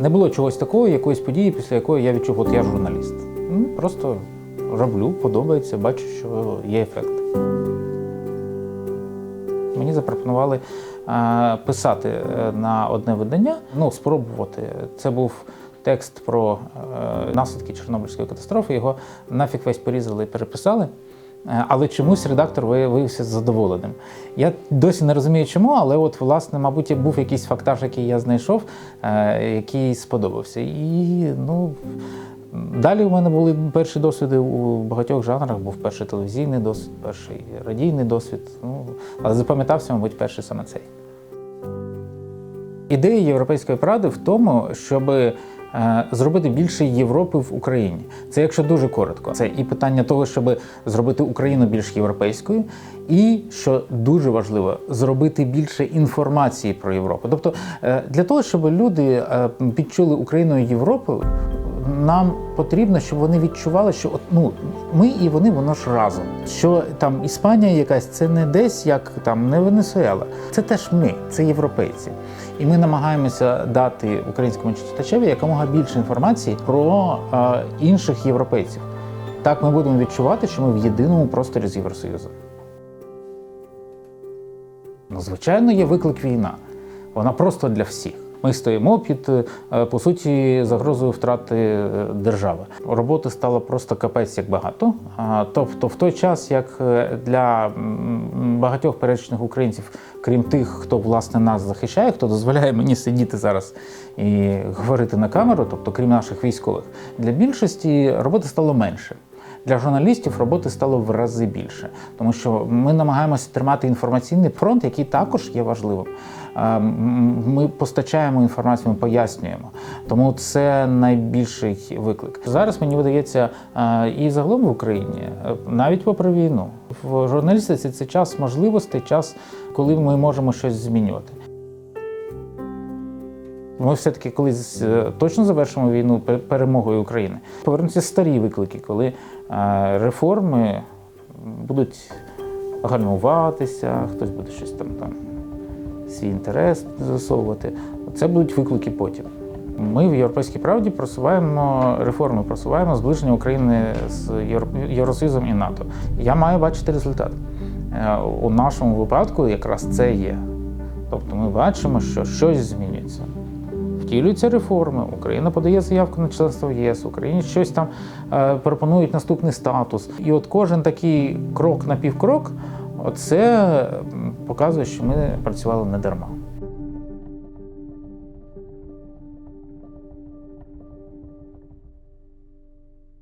Не було чогось такого, якоїсь події, після якої я відчув, от я журналіст. Ну, просто роблю, подобається, бачу, що є ефект. Мені запропонували е, писати е, на одне видання, ну, спробувати. Це був текст про е, наслідки Чорнобильської катастрофи. Його нафіг весь порізали і переписали. Е, Але чомусь редактор виявився задоволеним. Я досі не розумію, чому, але от, власне, мабуть, був якийсь фактаж, який я знайшов, е, який сподобався. І ну, далі у мене були перші досвіди у багатьох жанрах. Був перший телевізійний досвід, перший радійний досвід. Ну, але запам'ятався, мабуть, перший саме цей. Ідея Європейської пради в тому, щоб зробити більше Європи в Україні. Це якщо дуже коротко. Це і питання того, щоб зробити Україну більш європейською, і що дуже важливо, зробити більше інформації про Європу. Тобто, е, для того, щоб люди е, підчули Україною Європою, нам потрібно, щоб вони відчували, що от, ну, ми і вони, воно ж разом. Що там Іспанія якась це не десь як там не Венесуела. Це теж ми, це європейці. І ми намагаємося дати українському читачеві якомога більше інформації про е, інших європейців. Так ми будемо відчувати, що ми в єдиному просторі з Євросоюзом. Ну, звичайно, є виклик війна. Вона просто для всіх. Ми стоїмо під е, по суті загрозою втрати е, держави. Роботи стало просто капець як багато. Тобто, в той час, як е, для багатьох пересічних українців, крім тих, хто власне нас захищає, хто дозволяє мені сидіти зараз і говорити на камеру, тобто крім наших військових, для більшості роботи стало менше. Для журналістів роботи стало в рази більше, тому що ми намагаємося тримати інформаційний фронт, який також є важливим. Е, Ми постачаємо інформацію, ми пояснюємо. Тому це найбільший виклик. Зараз мені видається е, і загалом в Україні, е, навіть попри війну, в журналістиці це час можливостей, час, коли ми можемо щось змінювати. Ми все-таки колись е, точно завершимо війну перемогою України. Повернуться старі виклики, коли е, реформи будуть гальмуватися, хтось буде щось там, там свій інтерес засовувати. Це будуть виклики потім. Ми в Європейській правді просуваємо реформи, просуваємо зближення України з Євросоюзом і НАТО. Я маю бачити результат. Е, У нашому випадку якраз це є. Тобто ми бачимо, що щось змінюється. Втілюються реформи, Україна подає заявку на членство в ЄС, Україні щось там е, пропонують наступний статус. І от кожен такий крок на півкрок, це показує, що ми працювали не дарма.